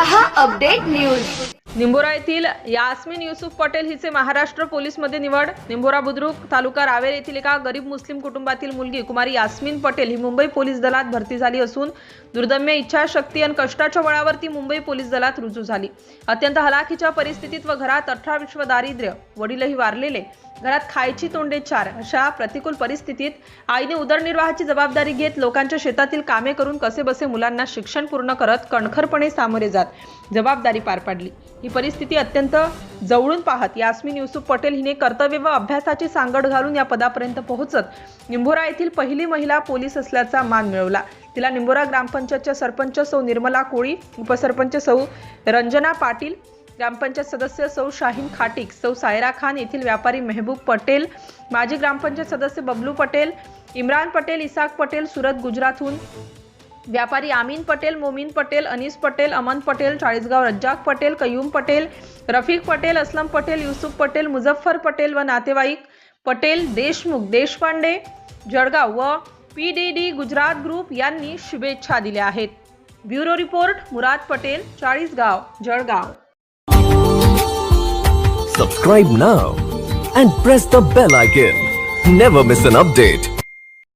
रहा update news Nimbora येथील यास्मिन युसुफ पटेल हिचे महाराष्ट्र पोलीसमध्ये निवड. निंबोरा बुद्रुक तालुका रावेर येथील एका गरीब मुस्लिम कुटुंबातील मुलगी कुमारी यास्मिन पटेल ही मुंबई पोलीस दलात भरती झाली असून दुर्दम्य इच्छाशक्ती आणि कष्टाच्या बळावर ती मुंबई पोलीस दलात रुजू झाली. अत्यंत हलाखीच्या परिस्थितीत व घरात अठरा विश्व दारिद्र्य वडीलही वारलेले घरात खायची तोंडे चार अशा प्रतिकूल परिस्थितीत आईने उदरनिर्वाहाची जबाबदारी घेत लोकांच्या शेतातील कामे करून कसेबसे मुलांना शिक्षण पूर्ण करत कणखरपणे सामोरे जात जबाबदारी पार पाडली. ही परिस्थिती अत्यंत जवळून पाहत यास्मिन युसुफ पटेल हिने कर्तव्य व अभ्यासाची सांगड घालून या पदापर्यंत पोहोचत निंभोरा येथील पहिली महिला पोलीस असल्याचा मान मिळवला. तिला निंबोरा ग्रामपंचायतच्या सरपंच सौ निर्मला कोळी उपसरपंच सौ रंजना पाटील ग्रामपंचायत सदस्य सौ शाहीन खाटिक सौ सायरा खान येथील व्यापारी मेहबूब पटेल माजी ग्रामपंचायत सदस्य बबलू पटेल इम्रान पटेल इसाक पटेल सुरत गुजरातहून व्यापारी आमीन पटेल मोमीन पटेल अनिस पटेल अमन पटेल चाळीसगाव रज्जाक पटेल कयूम पटेल रफिक पटेल असलम पटेल युसुफ पटेल मुझफ्फर पटेल व नातेवाईक पटेल देशमुख देशपांडे जळगाव व P D D Gujarat group यांनी शुभेच्छा दिल्या आहेत. Bureau report Murad Patel Chalisgaon Jalgaon. Subscribe now and press the bell icon never miss an update